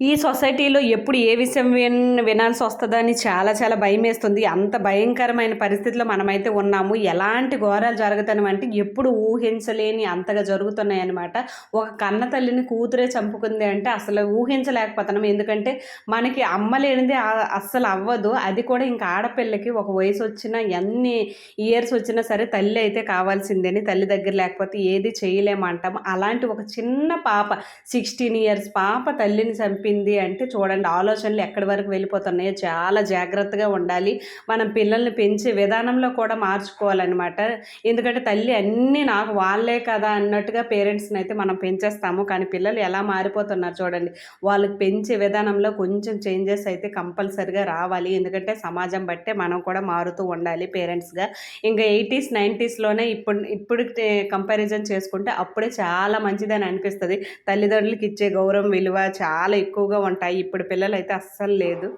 ఈ సొసైటీలో ఎప్పుడు ఏ విషయం విన్ వినాల్సి వస్తుందని చాలా చాలా భయం వేస్తుంది అంత భయంకరమైన పరిస్థితిలో మనమైతే ఉన్నాము. ఎలాంటి ఘోరాలు జరుగుతాయి అంటే ఎప్పుడు ఊహించలేని అంతగా జరుగుతున్నాయి అనమాట ఒక కన్న తల్లిని కూతురే చంపుకుంది అంటే అసలు ఊహించలేకపోతున్నాం. ఎందుకంటే మనకి అమ్మ లేనిది అస్సలు అవ్వదు. అది కూడా ఇంకా ఆడపిల్లకి ఒక వయసు వచ్చినా ఎన్ని ఇయర్స్ వచ్చినా సరే తల్లి అయితే కావాల్సిందని తల్లి దగ్గర లేకపోతే ఏది చేయలేమంటాము అలాంటి ఒక చిన్న పాప సిక్స్టీన్ ఇయర్స్ పాప తల్లిని చంపింది అంటే చూడండి ఆలోచనలు ఎక్కడి వరకు వెళ్ళిపోతున్నాయో చాలా జాగ్రత్తగా ఉండాలి. మనం పిల్లల్ని పెంచే విధానంలో కూడా మార్చుకోవాలన్నమాట. ఎందుకంటే తల్లి అన్నీ నాకు వాళ్ళే కదా అన్నట్టుగా పేరెంట్స్ని అయితే మనం పెంచేస్తాము. కానీ పిల్లలు ఎలా మారిపోతున్నారు చూడండి వాళ్ళకి పెంచే విధానంలో కొంచెం చేంజెస్ అయితే కంపల్సరిగా రావాలి. ఎందుకంటే సమాజం బట్టే మనం కూడా మారుతూ ఉండాలి పేరెంట్స్గా. ఇంకా ఎయిటీస్ నైంటీస్లోనే ఇప్పుడు ఇప్పుడు కంపారిజన్ చేసుకుంటే అప్పుడే చాలా మంచిదని అనిపిస్తుంది. తల్లిదండ్రులకి ఇచ్చే గౌరవం విలువ చాలా ఎక్కువగా ఉంటాయి. ఇప్పుడు పిల్లలు అయితే అస్సలు లేదు.